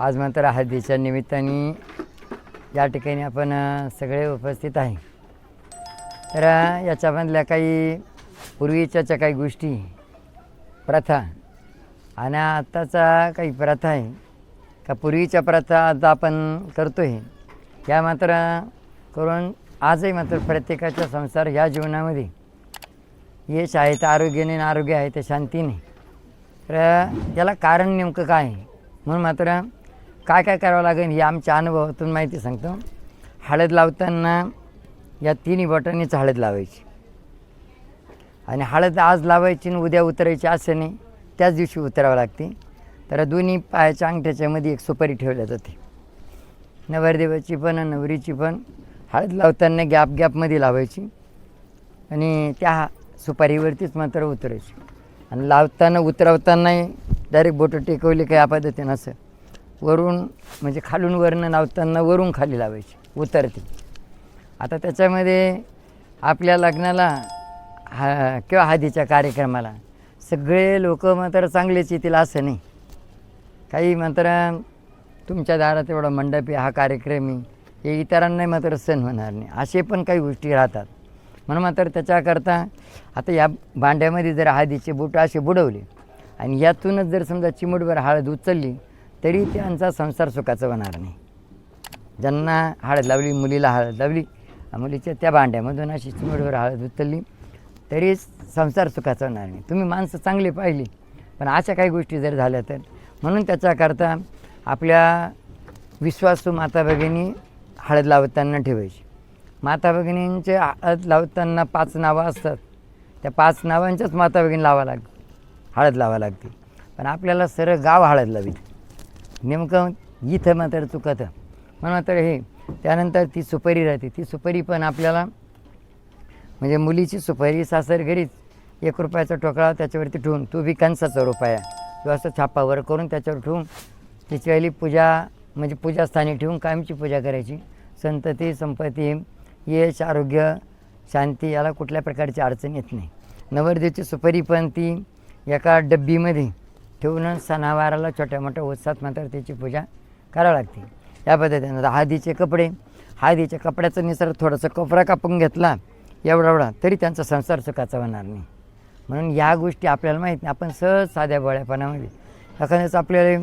आज मात्र हळदीच्या निमित्ताने या ठिकाणी आपण सगळे उपस्थित आहे. तर याच्यामधल्या काही पूर्वीच्याच्या काही गोष्टी प्रथा आणि आत्ताचा काही प्रथा आहे का पूर्वीच्या प्रथा आता आपण करतो आहे या मात्र करून आजही मात्र प्रत्येकाचा संसार ह्या जीवनामध्ये यश आहे तर आरोग्याने आणि आरोग्य आहे तर शांतीने. तर याला कारण नेमकं काय आहे? म्हणून मात्र काय काय करावं लागेल हे आमच्या अनुभवातून माहिती सांगतो. हळद लावताना या तिन्ही बटणीच हळद लावायची. आणि हळद आज लावायची आणि उद्या उतरायची असं नाही त्याच दिवशी उतरावं लागते. तर दोन्ही पायाच्या अंगठ्याच्यामध्ये एक सुपारी ठेवल्या जाते. नवरदेवाची पण नवरीची पण हळद लावताना गॅप गॅपमध्ये लावायची. आणि त्या सुपारीवरतीच मात्र उतरायची. आणि लावताना उतरवतानाही डायरेक्ट बोटं टेकवली काही या पद्धतीनं असं वरून म्हणजे खालून वरनं लावताना वरून खाली लावायची उतरते. आता त्याच्यामध्ये आपल्या लग्नाला हा किंवा हळदीच्या कार्यक्रमाला सगळे लोक मात्र चांगलेच येतील असं नाही. काही मात्र तुमच्या दारात एवढा मंडपी हा कार्यक्रम हे इतरांनाही मात्र सण होणार नाही. असे पण काही गोष्टी राहतात. म्हणून मात्र त्याच्याकरता आता या भांड्यामध्ये जर हळदीचे बुट असे बुडवले आणि यातूनच जर समजा चिमूटभर हळद उचलली तरी त्यांचा संसार सुखाचा होणार नाही. ज्यांना हळद लावली मुलीला हळद लावली मुलीच्या त्या भांड्यामधून अशी चिमडवर हळद उचलली तरी संसार सुखाचा होणार नाही. तुम्ही माणसं चांगली पाहिली पण अशा काही गोष्टी जर झाल्या तर? म्हणून त्याच्याकरता आपल्या विश्वासू माता भगिनी हळद लावताना ठेवायची. माता भगिनींचे हळद लावताना पाच नावं असतात. त्या पाच नावांच्याच माता भगिनी लावा लाग हळद लावा लागते पण आपल्याला सरळ गाव हळद लावी नेमकं इथं मात्र चुकतं. म्हणून मात्र हे त्यानंतर ती सुपारी राहते. ती सुपारी पण आपल्याला म्हणजे मुलीची सुपारी सासर घरीच एक रुपयाचा टोकळा त्याच्यावरती ठेवून तो बी कंसाचा रुपया. किंवा असं छापावर करून त्याच्यावर ठेवून तिची वेळी पूजा म्हणजे पूजास्थानी ठेवून कायमची पूजा करायची. संतती संपत्ती यश आरोग्य शांती याला कुठल्या प्रकारची अडचण येत नाही. नवरदेवची सुपारी पण ती एका डब्बीमध्ये ठेवून सणावाराला छोट्या मोठ्या उत्साहात मात्र त्याची पूजा करावी लागते. या पद्धतीनं हळदीचे कपडे हळदीच्या कपड्याचा निसर्ग थोडासा कपडा कापून घेतला एवढा एवढा तरी त्यांचा संसार सुखाचा होणार नाही. म्हणून या गोष्टी आपल्याला माहीत नाही. आपण सहज साध्या बळ्यापणामध्ये एखाद्याच आपल्याला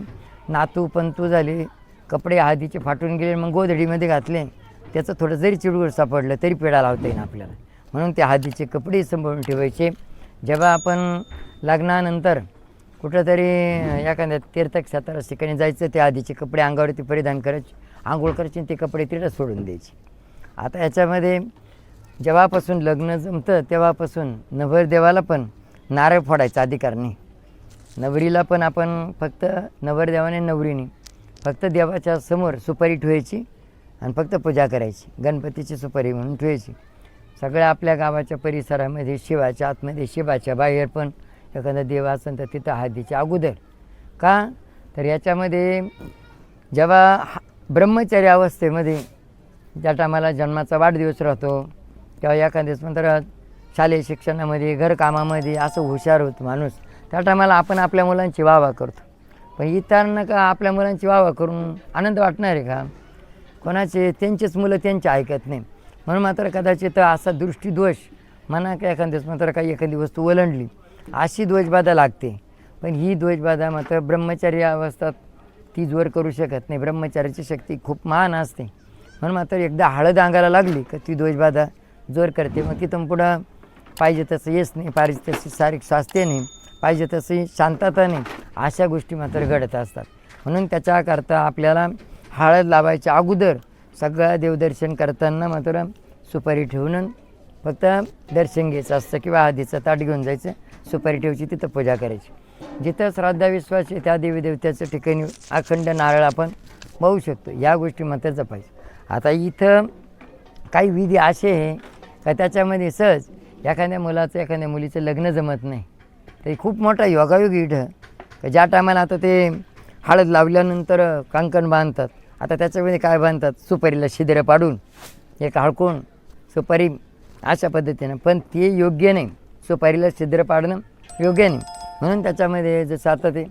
नातू पंतू झाले कपडे हळदीचे फाटून गेले मग गोधडीमध्ये घातले त्याचं थोडं जरी चिडगुड सापडलं तरी पेढा लावता येईल आपल्याला. म्हणून ते हळदीचे कपडे सांभाळून ठेवायचे. जेव्हा आपण लग्नानंतर कुठंतरी एखाद्या तीर्थक्षेत्राला ठिकाणी जायचं ते आधीचे कपडे अंगावरती परिधान करायचे आंघोळ करायची आणि ते कपडे तिथं सोडून द्यायचे. आता याच्यामध्ये जेव्हापासून लग्न जमतं तेव्हापासून नवरदेवाला पण नारळ फोडायचा अधिकार नाही. नवरीला पण आपण फक्त नवरदेवाने नवरीने फक्त देवाच्या समोर सुपारी ठेवायची आणि फक्त पूजा करायची. गणपतीची सुपारी म्हणून ठेवायची. सगळ्या आपल्या गावाच्या परिसरामध्ये शिवाच्या आतमध्ये शिवाच्या बाहेर पण एखादा देव असेल तर तिथं हळदीच्या अगोदर. का? तर याच्यामध्ये जेव्हा हा- ब्रह्मचर्य अवस्थेमध्ये ज्या टायमाला जन्माचा वाढदिवस राहतो किंवा एखाद्याच मंत्रात शालेय शिक्षणामध्ये घरकामामध्ये असं हुशार होतं माणूस. त्या टायमाला आपण आपल्या मुलांची वावा करतो. पण इतरांना का आपल्या मुलांची वावा करून आनंद वाटणार आहे का? कोणाचे? त्यांचेच मुलं त्यांचे ऐकत नाही. म्हणून मात्र कदाचित असा दृष्टीदोष म्हणा का एखाद्याच मात्र काही एखादी वस्तू ओलांडली अशी ध्वजबाधा लागते. पण ही ध्वजबाधा मात्र ब्रह्मचारी अवस्थात ती जोर करू शकत नाही. ब्रह्मचार्याची शक्ती खूप महान असते. म्हणून मात्र एकदा हळद अंगाला लागली का ती ध्वजबाधा जोर करते. मग तिथून पुढं पाहिजे तसं येस नाही पाहिजे तशी शारीरिक स्वास्थ्य नाही पाहिजे तशी शांतता नाही अशा गोष्टी मात्र घडत असतात. म्हणून त्याच्याकरता आपल्याला हळद लावायच्या अगोदर सगळं देवदर्शन करताना मात्र सुपारी ठेवून फक्त दर्शन घ्यायचं असतं किंवा आधीचं ताट घेऊन जायचं. सुपारी ठेवची तिथं पूजा करायची. जिथं श्रद्धा विश्वास आहे त्या देवीदेवत्याचं ठिकाणी अखंड नारळ आपण पाहू शकतो. या गोष्टी मात्र जपायचं आता इथं काही विधी असे आहे का त्याच्यामध्ये सहज एखाद्या मुलाचं एखाद्या मुलीचं लग्न जमत नाही. ते खूप मोठा योगायोग इथं. का ज्या टायमाला आता ते हळद लावल्यानंतर कंकण बांधतात आता त्याच्यामध्ये काय बांधतात? सुपारीला छिद्र पाडून एक हळकून सुपारी अशा पद्धतीनं. पण ते योग्य नाही. सुपारीला छिद्र पाडणं योग्य नाही. म्हणून त्याच्यामध्ये जसं आता ते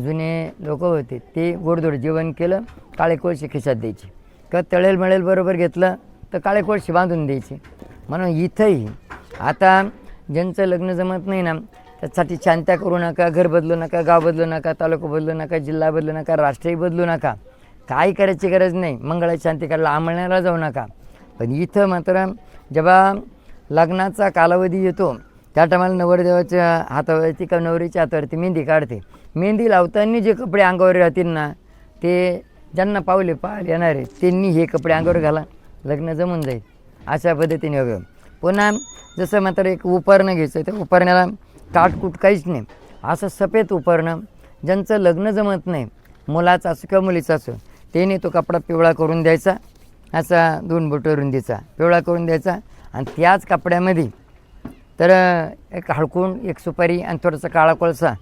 जुने लोक होते ते गोडधोड जेवण केलं काळेकोळशी खिशात द्यायची. किंवा तळेल मळेल बरोबर घेतलं तर काळे कोळशी बांधून द्यायची. म्हणून इथंही आता ज्यांचं लग्न जमत नाही ना त्यासाठी शांत्या करू नका घर बदलू नका गाव बदलू नका तालुका बदलू नका जिल्हा बदलू नका राष्ट्रही बदलू नका. काही करायची गरज नाही. मंगळा शांती करायला आमळण्याला जाऊ नका. पण इथं मात्र जेव्हा लग्नाचा कालावधी येतो त्या टायमाला नवरदेवाच्या हातावरती किंवा नवरीच्या हातावरती मेहंदी काढते. मेहंदी लावताना जे कपडे अंगावर राहतील ना ते ज्यांना पावले पाहायला येणारे त्यांनी हे कपडे अंगावर घाला लग्न जमून जाईल. अशा पद्धतीने वगैरे पुन्हा जसं मात्र एक उपरणं घ्यायचं त्या उपरण्याला काटकूट काहीच नाही. असं सफेद उपरणं ज्यांचं लग्न जमत नाही मुलाचं असो किंवा मुलीचं असो त्याने तो कपडा पिवळा करून द्यायचा असा दोन बोटं रुंदीचा पिवळा करून द्यायचा आणि त्याच कपड्यामध्ये तर एक हळकून एक सुपारी आणि थोडासा काळा कोळसा.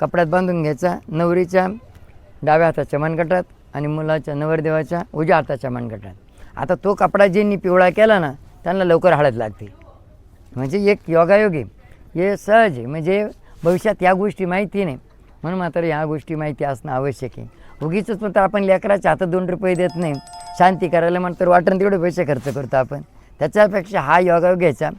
कपड्यात बांधून घ्यायचा. नवरीच्या डाव्या हाताच्या मनगटात आणि मुलाच्या नवरदेवाच्या उजव्या हाताच्या मनगटात. आता तो कपडा ज्यांनी पिवळा केला ना त्यांना लवकर हळद लागते. म्हणजे एक योगायोगी. हे सहज आहे. म्हणजे भविष्यात या गोष्टी माहिती नाही. म्हणून मात्र ह्या गोष्टी माहिती असणं आवश्यक आहे. उगीच तर आपण लेकराच्या हातात दोन रुपये देत नाही. शांती करायला म्हणतर वाटण तेवढे पैसे खर्च करतो आपण. त्याच्यापेक्षा हा योगायोग घ्यायचा.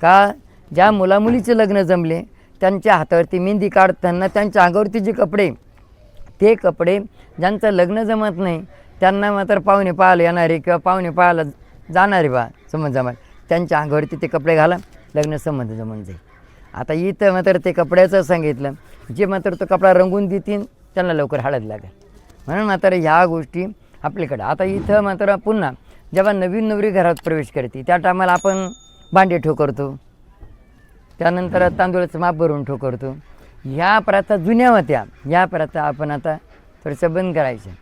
का ज्या मुलामुलीचे लग्न जमले त्यांच्या हातावरती मेहंदी काढताना त्यांच्या अंगावरती जे कपडे ते कपडे ज्यांचं लग्न जमत नाही त्यांना मात्र पाहुणे पाहायला येणारे किंवा पाहुणे पाहायला जाणारे बा समज जमा त्यांच्या अंगावरती ते कपडे घाला लग्न संबंध जमून जाईल. आता इथं मात्र ते कपड्याचं सांगितलं जे मात्र तो कपडा रंगून देतील त्यांना लवकर हळद लागेल. म्हणून मात्र ह्या गोष्टी आपल्याकडे. आता इथं मात्र पुन्हा जेव्हा नवीन नवरी घरात प्रवेश करते त्या टायमाला आपण भांडे ठोकरतो त्यानंतर तांदूळाचं माप भरून ठोकरतो ह्या प्रथा जुन्या होत्या. ह्या प्रथा आपण आता थोडंसं बंद करायच्या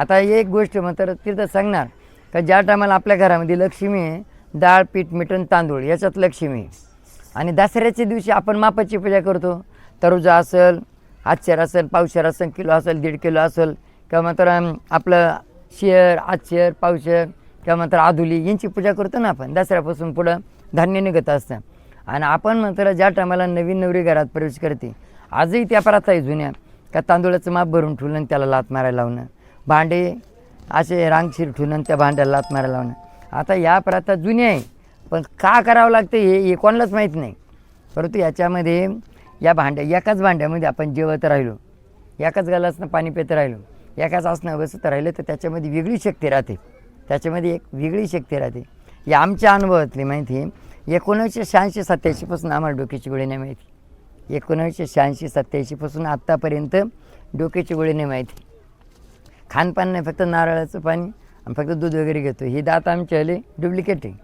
आता एक गोष्ट मात्र तिथं सांगणार का ज्या टायमाला आपल्या घरामध्ये लक्ष्मी आहे डाळ पीठ मिठण तांदूळ याच्यात लक्ष्मी आहे. आणि दसऱ्याच्या दिवशी आपण मापाची पूजा करतो. तरुजा असेल आजशेर असेल पावशेर असेल किलो असेल दीड किलो असेल किंवा मात्र आपलं शेर आजशेर पावशेर किंवा मात्र आधुली यांची पूजा करतो ना आपण. दसऱ्यापासून पुढं धान्य निघत असतं. आणि आपण नंतर ज्या टायमाला नवीन नवरी घरात प्रवेश करते आजही त्या प्रथा आहे जुन्या का तांदूळाचं माप भरून ठेवलं आणि त्याला लात मारायला लावणं. भांडे असे रांगशीर ठेवून आणि त्या भांड्याला लात मारायला लावणं. आता या प्रथा जुन्या आहे पण का करावं लागतं हे हे कोणालाच माहीत नाही. परंतु याच्यामध्ये या भांड्या एकाच भांड्यामध्ये आपण जेवत राहिलो. एकाच गालासनं पाणी पित राहिलो. एकाच आसनं बसत राहिलं तर त्याच्यामध्ये वेगळी शक्ती राहते. त्याच्यामध्ये एक वेगळी शक्ती राहते. या आमच्या अनुभवातली माहिती आहे एकोणीसशे शहाऐंशी सत्याऐंशीपासून आम्हाला डोक्याची गोळी नाही माहिती. एकोणीसशे शहाऐंशी सत्याऐंशीपासून आत्तापर्यंत डोक्याची गोळी नाही माहिती. खानपान नाही फक्त नारळाचं पाणी आणि फक्त दूध वगैरे घेतो. ही दात आमची आले डुप्लिकेट आहे.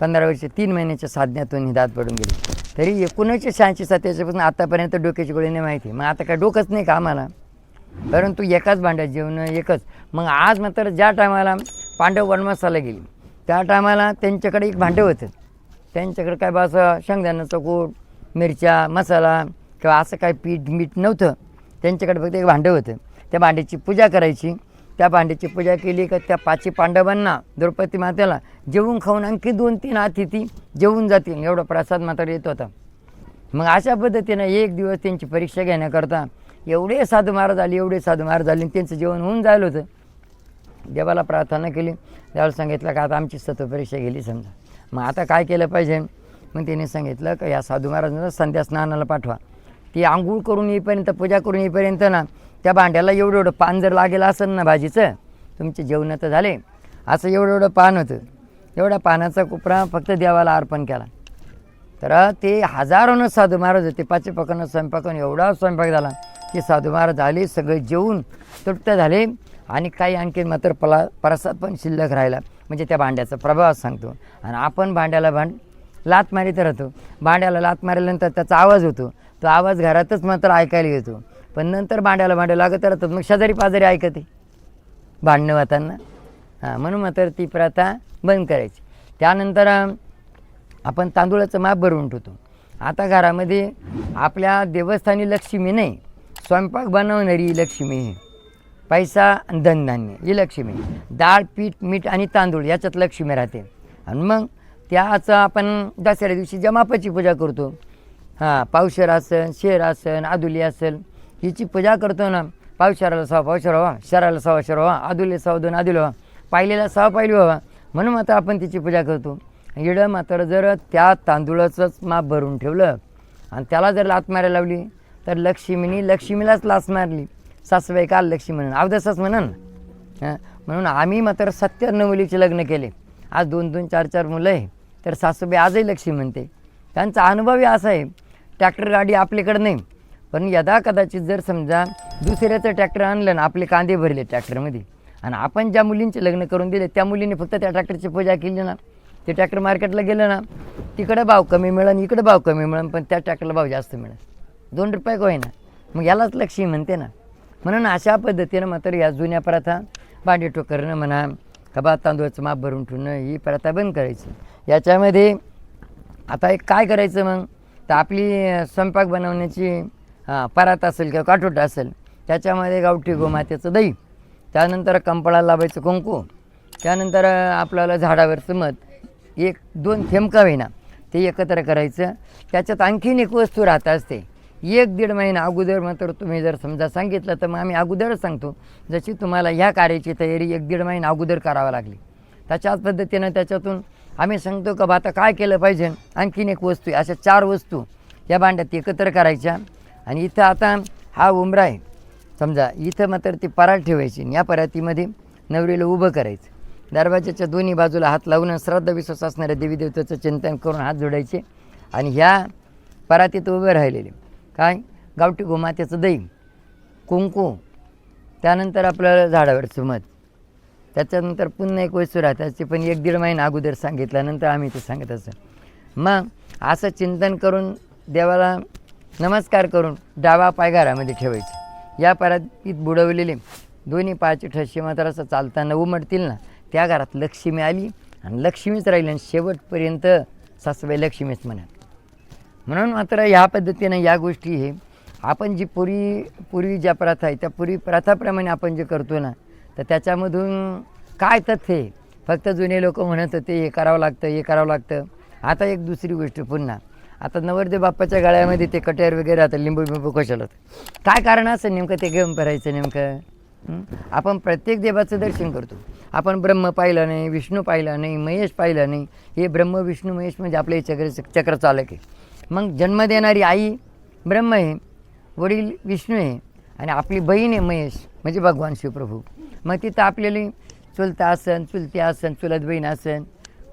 पंधरा वर्ष तीन महिन्याच्या साधण्यातून ही दात पडून गेली. तरी एकोणीसशे शहाऐंशी सत्याऐंशीपासून आतापर्यंत डोक्याची गोळी नाही माहिती. मग आता काय डोकंच नाही का आम्हाला? परंतु एकाच भांड्यात जेवण एकच. मग आज मात्र ज्या टायमाला पांडव वनवासाला गेली त्या टायमाला त्यांच्याकडे एक भांडं होतं. त्यांच्याकडे काय बा असं शेंगदाण्याचं कूट मिरच्या मसाला किंवा असं काय पीठ मीठ नव्हतं. त्यांच्याकडे फक्त एक भांडं होतं. त्या भांड्याची पूजा करायची. त्या भांड्याची पूजा केली का त्या पाचही पांडवांना द्रौपदी मातेला जेवून खाऊन आणखी दोन तीन अतिथी जेवून जातील. एवढा प्रसाद मात्र येत होता. मग अशा पद्धतीनं एक दिवस त्यांची परीक्षा घेण्याकरता एवढे साधू महाराज आले एवढे साधू महाराज आले आणि त्यांचं जेवण होऊन जायला होतं. देवाला प्रार्थना केली. त्यावेळेला सांगितलं का आता आमची सतपरीक्षा गेली समजा. मग आता काय केलं पाहिजे? मग त्याने सांगितलं का या साधू महाराजांना संध्या स्नानाला पाठवा. ती आंघोळ करून येईपर्यंत पूजा करून येईपर्यंत ना त्या भांड्याला एवढं एवढं पान जर लागेल असेल ना भाजीचं तुमचे जेवण तर झाले. असं एवढं एवढं पान होतं. एवढ्या पानाचा कुपरा फक्त देवाला अर्पण केला. तर ते हजारोनं साधू महाराज होते. पाचशे पकडनं स्वयंपाकून एवढा स्वयंपाक झाला. की साधू महाराज आले सगळे जेवून तृप्त झाले. आणि काही आणखी मात्र पला प्रसाद पण शिल्लक राहिला. म्हणजे त्या भांड्याचा प्रभाव सांगतो. आणि आपण भांड्याला भांड लात मारीत राहतो. भांड्याला लात मारल्यानंतर त्याचा आवाज होतो. तो आवाज घरातच मात्र ऐकायला येतो. पण नंतर भांड्याला भांड्या लागत राहतात मग शेजारी पाजारी ऐकते. भांडणं वातांना हां म्हणून मात्र ती प्रथा बंद करायची. त्यानंतर आपण तांदूळाचं माप भरवून ठेवतो. आता घरामध्ये आपल्या देवस्थानी लक्ष्मी नाही. स्वयंपाक बनवणारी लक्ष्मी पैसा आणि धनधान्य. ही लक्ष्मी. डाळ पीठ मीठ आणि तांदूळ याच्यात लक्ष्मी राहते. आणि मग त्याचं आपण दसऱ्या दिवशी जमापाची पूजा करतो. हां पावशेर असन शेर असन आदुली असेल हिची पूजा करतो ना पावशेराला सहा पावशेर व्हा शराला सव्वा शर व्हा आदुले सव्वा दोन आदुले व्हा पाहिलेला सहा पाहिली व्हावा म्हणून मात्र आपण तिची पूजा करतो. इडं मात्र जर त्या तांदूळाचंच माप भरून ठेवलं आणि त्याला जर लात मारायला लावली तर लक्ष्मीनी लक्ष्मीलाच लाच मारली. सासूबाई काल लक्ष्मी म्हणून अवदसच म्हणून. म्हणून आम्ही मात्र सत्त्याण्णव मुलीचे लग्न केले. आज दोन दोन चार चार मुलं आहे. तर सासूबाई आजही लक्ष्मी म्हणते. त्यांचा अनुभवही असा आहे ट्रॅक्टर गाडी आपल्याकडं नाही. पण यदा कदाचित जर समजा दुसऱ्याचं ट्रॅक्टर आणलं ना आपले कांदे भरले ट्रॅक्टरमध्ये आणि आपण ज्या मुलींचे लग्न करून दिले त्या मुलींनी फक्त त्या ट्रॅक्टरची पूजा केली ना ते ट्रॅक्टर मार्केटला गेलं ना तिकडं भाव कमी मिळेल इकडं भाव कमी मिळेल पण त्या ट्रॅक्टरला भाव जास्त मिळेल. दोन रुपये होईना? ना मग यालाच लक्ष्मी म्हणते ना. म्हणून अशा पद्धतीनं मात्र या जुन्या प्रथा भांडेटो करणं म्हणा कबा तांदूळाचं माप भरून ठेवणं ही प्रथा बंद करायची. याच्यामध्ये आता एक काय करायचं मग? तर आपली स्वयंपाक बनवण्याची हां परात असेल किंवा काठोटा असेल त्याच्यामध्ये गावठी गोमातेचं दही त्यानंतर कंपळाला लावायचं कुंकू त्यानंतर आपल्याला झाडावरचं मध एक दोन थेंब का होईना ते एकत्र करायचं. त्याच्यात आणखीन एक वस्तू राहत असते एक दीड महिना अगोदर मात्र तुम्ही जर समजा सांगितलं तर मग आम्ही अगोदरच सांगतो. जशी तुम्हाला ह्या कार्याची तयारी एक दीड महिना अगोदर करावं लागली. त्याच्याच पद्धतीनं त्याच्यातून आम्ही सांगतो का बा आता काय केलं पाहिजे? आणखीन एक वस्तू आहे अशा चार वस्तू या भांड्यात एकत्र करायच्या. आणि इथं आता हा उमरा आहे. समजा इथं मात्र ती परात ठेवायची आणि या परातीमध्ये नवरीला उभं करायचं. दरवाजाच्या दोन्ही बाजूला हात लावून श्रद्धा विश्वास असणाऱ्या देवी देवतेचं चिंतन करून हात जोडायचे. आणि ह्या परातीत उभे राहिलेले. काय? गावठी गोमातेचं दही कुंकू त्यानंतर आपल्याला झाडावरचं मध. त्याच्यानंतर पुन्हा एक वस्तू राहते त्याची पण एक दीड महिना अगोदर सांगितल्यानंतर आम्ही ते सांगत असं. मग असं चिंतन करून देवाला नमस्कार करून डावा पाय घरामध्ये ठेवायचे. या परातीत बुडवलेले दोन्ही पायाचे ठसे मात्र असं चालताना उमटतील ना त्या घरात लक्ष्मी आली आणि लक्ष्मीच राहिली आणि शेवटपर्यंत सासूबाई लक्ष्मीच म्हणा म्हणून मात्र ह्या पद्धतीनं या गोष्टी हे आपण जी पूर्वी पूर्वी ज्या प्रथा आहे त्या पूर्वी प्रथाप्रमाणे आपण जे करतो ना तर त्याच्यामधून काय तथ्य हे फक्त जुने लोक म्हणत होते हे करावं लागतं हे करावं लागतं. आता एक दुसरी गोष्ट पुन्हा. आता नवरदेव बाप्पाच्या गळ्यामध्ये ते कट्यार वगैरे राहतं लिंबू बिंबू कशाला काय कारण असं नेमकं ते घेऊन करायचं नेमकं? आपण प्रत्येक देवाचं दर्शन करतो. आपण ब्रह्म पाहिलं नाही विष्णू पाहिला नाही महेश पाहिला नाही. हे ब्रह्म विष्णू महेश म्हणजे आपले चक्र चक्र चालक आहे. मग जन्म देणारी आई ब्रह्म आहे वडील विष्णू आहे आणि आपली बहीण आहे महेश म्हणजे भगवान शिवप्रभू. मग तिथं आपल्याला चुलता असन चुलती असन चुलत बहीण असन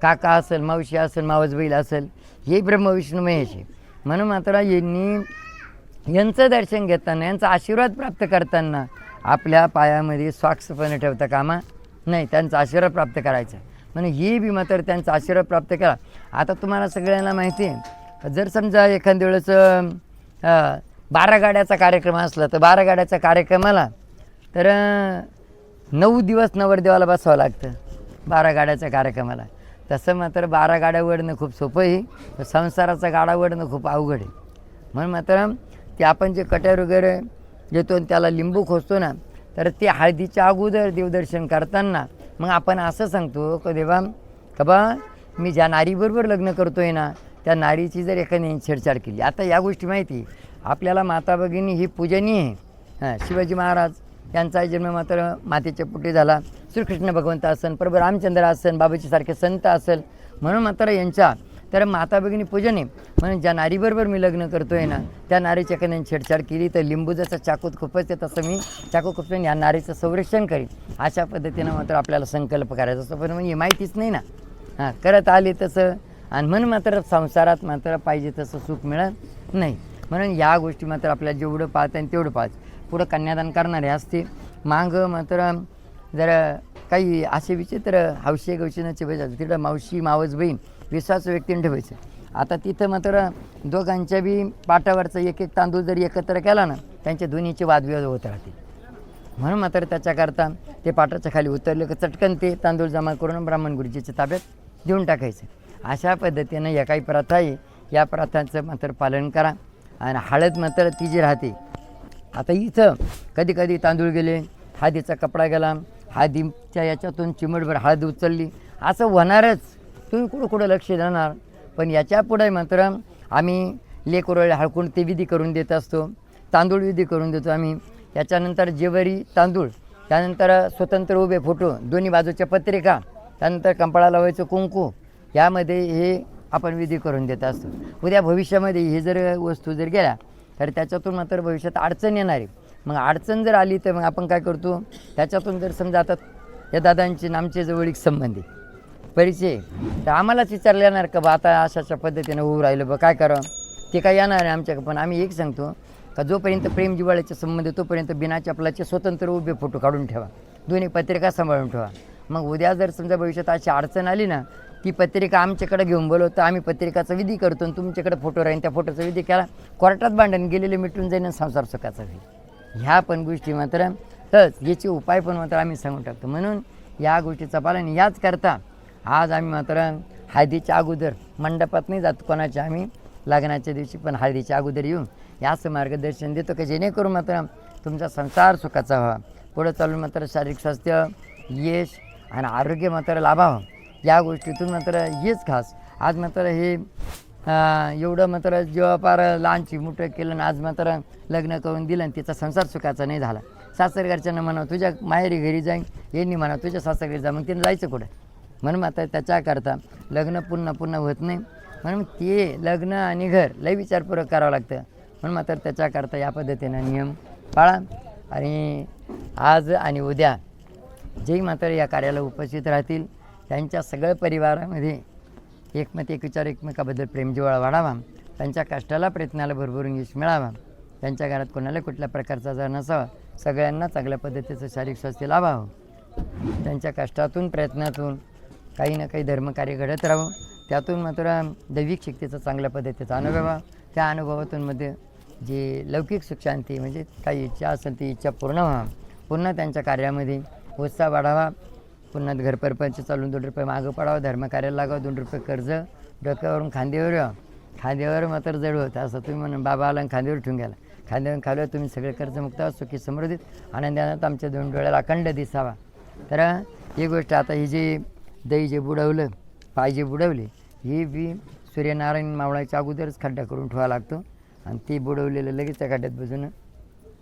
काका असेल मावशी असेल मावस बैल असेल हे ब्रह्म विष्णू महेश आहे. म्हणून मात्र यांनी यांचं दर्शन घेताना यांचा आशीर्वाद प्राप्त करताना आपल्या पायामध्ये स्वाक्षपणे ठेवता कामा नाही त्यांचा आशीर्वाद प्राप्त करायचा. म्हणून ही बी मात्र त्यांचा आशीर्वाद प्राप्त करा. आता तुम्हाला सगळ्यांना माहिती आहे जर समजा एखाद्या वेळेस बारा गाड्याचा कार्यक्रम असला तर बारा गाड्याच्या कार्यक्रमाला तर नऊ दिवस नवरदेवाला बसावं लागतं बारा गाड्याच्या कार्यक्रमाला. तसं मात्र बारा गाड्या वडणं खूप सोपं आहे संसाराचा गाडा वडणं खूप अवघड आहे. म्हणून मात्र ते आपण जे कट्यार वगैरे घेतो आणि त्याला लिंबू खोसतो ना तर ते हळदीच्या अगोदर देवदर्शन करताना मग आपण असं सांगतो का देवा का बा मी ज्या नारीबरोबर लग्न करतोय ना त्या नारीची जर एखाद्याने छेडछाड केली. आता या गोष्टी माहिती आहे. आपल्याला माता भगिनी ही पूजनीय आहे. हां शिवाजी महाराज यांचा जन्म मात्र मातेच्या पोटी झाला. श्रीकृष्ण भगवंत असन प्रभू रामचंद्र असन बाबाजी सारखे संत असेल म्हणून मात्र यांच्या तर माता भगिनी पूजन आहे म्हणून ज्या नारीबरोबर मी लग्न करतो आहे ना त्या नारीच्या कन्याने छेडछाड केली तर लिंबू जसं चाकूत खुपसते तसं मी चाकू खुपसून या नारीचं संरक्षण करीन. अशा पद्धतीनं मात्र आपल्याला संकल्प करायचा. असतो पण मग हे माहितीच नाही ना. हां करत आले तसं आणि म्हणून मात्र संसारात मात्र पाहिजे तसं सुख मिळत नाही. म्हणून या गोष्टी मात्र आपल्याला जेवढं पाहता येईल तेवढं पाहत पुढं कन्यादान करणारे असते मागं मात्र जरा काही असे विचित्र हौशी गवशीनाचे पाहिजे तिथं मावशी मावस बहीण विश्वास व्यक्तीने ठेवायचं. आता तिथं मात्र दोघांच्या बी पाटावरचा एक एक तांदूळ जरी एकत्र केला ना त्यांच्या दोन्हीचे वादविवाद होत राहतील. म्हणून मात्र त्याच्याकरता ते पाटाच्या खाली उतरले की चटकन ते तांदूळ जमा करून ब्राह्मण गुरुजीच्या ताब्यात देऊन टाकायचं. अशा पद्धतीनं या काही प्रथा आहे. या प्रथांचं मात्र पालन करा. आणि हळद मात्र ती जी राहते. आता इथं कधी कधी तांदूळ गेले हळदीचा कपडा गेला हळदीच्या याच्यातून चिमटभर हळद उचलली. असं होणारच. तुम्ही कुठं कुठं लक्ष देणार? पण याच्यापुढे मात्र आम्ही लेकुरळे हळकून ते विधी करून देत असतो. तांदूळ विधी करून देतो आम्ही. याच्यानंतर जेवरी तांदूळ त्यानंतर स्वतंत्र उभे फोटो दोन्ही बाजूच्या पत्रिका त्यानंतर कंपाळा लावायचं कुंकू यामध्ये हे आपण विधी करून देत असतो. उद्या भविष्यामध्ये हे जर वस्तू जर गेल्या तर त्याच्यातून मात्र भविष्यात अडचण येणार आहे. मग अडचण जर आली तर मग आपण काय करतो? त्याच्यातून जर समजा आता या दादांचे आणि आमचे जवळीक संबंधी परिचय. तर आम्हालाच विचारलं येणार का बा आता अशाच्या पद्धतीनं होऊ राहिलं बा काय करावं? ते काय येणार आहे आमच्या पण आम्ही एक सांगतो का जोपर्यंत प्रेम जिवाळ्याचे संबंध आहे, तोपर्यंत बिना चपलाचे स्वतंत्र उभे फोटो काढून ठेवा. दोन्ही पत्रिका सांभाळून ठेवा. मग उद्या जर समजा भविष्यात अशी अडचण आली ना ती पत्रिका आमच्याकडे घेऊन बोलवतो. आम्ही पत्रिकाचा विधी करतो आणि तुमच्याकडे फोटो राहील त्या फोटोचा विधी केला. कोर्टात भांडण गेलेले मिटून जाईन संसार सुखाचा होईल. ह्या पण गोष्टी मात्र तर याचे उपाय पण मात्र आम्ही सांगून टाकतो. म्हणून या गोष्टीचा पालन याच करता आज आम्ही मात्र हळदीच्या अगोदर मंडपात नाही जात कोणाच्या आम्ही लग्नाच्या दिवशी पण हळदीच्या अगोदर येऊन याचं मार्गदर्शन देतो की जेणेकरून मात्र तुमचा संसार सुखाचा व्हावा. पुढं चालून मात्र शारीरिक स्वास्थ्य यश आणि आरोग्य मात्र लाभावं. या गोष्टीतून मात्र हेच खास. आज मात्र हे एवढं मात्र जेव्हा फार लहानची मोठं केलं आणि आज मात्र लग्न करून दिलं आणि तिचा संसार सुखाचा नाही झाला. सासर म्हणा तुझ्या माहेरी घरी जाईन. यांनी म्हणा तुझ्या सासर जा. मग तिने जायचं कुठं? म्हणून मात्र त्याच्याकरता लग्न पुन्हा पुन्हा होत नाही. म्हणून ते लग्न आणि घर लय विचारपूर्वक करावं लागतं. म्हणून मात्र त्याच्याकरता या पद्धतीनं नियम पाळा. आणि आज आणि उद्या जे मात्र या कार्याला उपस्थित राहतील त्यांच्या सगळ्या परिवारामध्ये एकमत एक विचार एकमेकाबद्दल प्रेमजिवाळा वाढावा. त्यांच्या कष्टाला प्रयत्नाला भरभरून यश मिळावा. त्यांच्या घरात कोणाला कुठल्या प्रकारचा जर नसावा सगळ्यांना चांगल्या पद्धतीचं शारीरिक स्वास्थ्य लाभावं. त्यांच्या कष्टातून प्रयत्नातून काही ना काही धर्मकार्य घडत राहावं. त्यातून मात्र दैविक शक्तीचा चांगल्या पद्धतीचा अनुभव त्या अनुभवातून मध्ये जे लौकिक सुखशांती म्हणजे काही इच्छा असेल ती इच्छा पूर्ण व्हा पुन्हा त्यांच्या कार्यामध्ये उत्साह वाढावा. पुन्हा घरपरपंच चालून दोन रुपये मागं पडावं धर्मकार्याला लागावं दोन रुपये कर्ज डोक्यावरून खांद्यावर यावं. खांद्यावर मात्र जड होतं असं तुम्ही म्हणून बाबा आला आणि खांद्यावर ठेवून गेला. खांद्यावर खाल्यावर तुम्ही सगळे कर्जमुक्त आहात, सुखी समृद्धीत आनंदात आमच्या दोन डोळ्याला अखंड दिसावा. तर ही गोष्ट आता ही जी दही जे बुडवलं पाय जे बुडवली ही बी सूर्यनारायण मावळाच्या अगोदरच खड्डा करून ठेवावा लागतो आणि ती बुडवलेलं लगेच त्या खड्ड्यात बुजून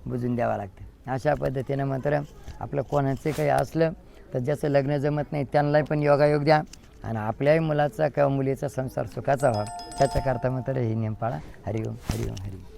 बुजून द्यावं लागतं. अशा पद्धतीनं मात्र आपलं कोणाचं काही असलं तर ज्याचं लग्न जमत नाही त्यांनाही पण योगायोग द्या. आणि आपल्याही मुलाचा किंवा मुलीचा संसार सुखाचा व्हावा. त्याच्याकरता मात्र हे नियम पाळा. हरिओम हरिओम हरिओम.